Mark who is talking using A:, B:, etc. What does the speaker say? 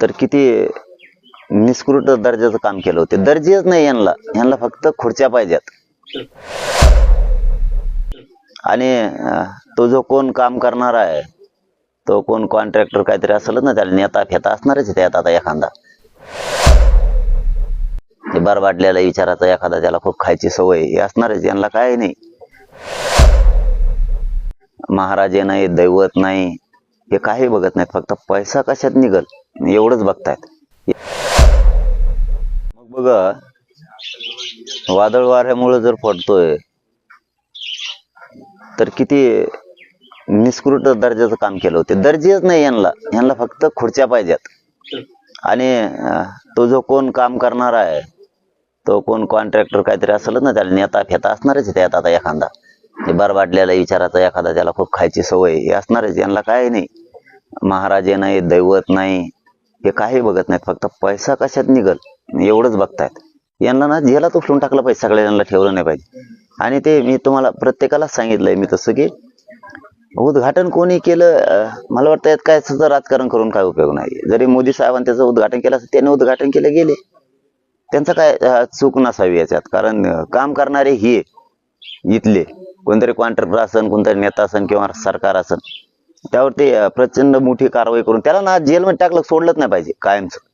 A: तर किती निष्कृत दर्जाचं काम केलं होते. दर्जेच नाही यांना. यांना फक्त खुर्च्या पाहिजेत. आणि तो जो कोण काम करणार आहे तो कोण कॉन्ट्रॅक्टर काहीतरी असेल ना त्याला नेता फेता असणारच त्यात आता एखादा. बार बरबाटलेला विचाराचा एखादा त्याला खूप खायची सवय हे असणारच यांना काय नाही. महाराजे नाही दैवत नाही हे काही बघत नाहीत फक्त पैसा कशात निघल? एवढंच बघतायत. मग बघा वादळ वाऱ्यामुळे जर पडतोय तर किती निष्कृत दर्जाचं काम केलं होते. दर्जेच नाही यांना. यांना फक्त खुर्च्या पाहिजेत. आणि तो जो कोण काम करणार आहे तो कोण कॉन्ट्रॅक्टर काहीतरी असेलच ना त्याला नेता फेता असणारच त्यात आता एखादा. हे बरबाटलेला विचाराचा एखादा त्याला खूप खायची सवय हे असणारच यांना काय नाही. महाराजे नाही दैवत नाही. हे काही बघत नाहीत फक्त पैसा कशात निघल? एवढंच बघतायत. यांना ना जेला उचलून टाकलं पाहिजे सगळ्या यांना ठेवलं नाही पाहिजे. आणि ते मी तुम्हाला प्रत्येकालाच सांगितलंय मी तसं की उद्घाटन कोणी केलं मला वाटतं यात काय सुद्धा राजकारण करून काय उपयोग नाही. जरी मोदी साहेबांनी त्याचं उद्घाटन केलं असं त्याने उद्घाटन केलं गेले. त्यांचं काय चूक नसावी याच्यात. कारण काम करणारे हे इथले कोणतरी कॉन्ट्रॅक्टर असन कोणतरी नेता असन किंवा सरकार असन त्यावरती प्रचंड मोठी कारवाई करून त्याला ना जेलमध्ये टाकलं सोडलंच नाही पाहिजे कायमचं.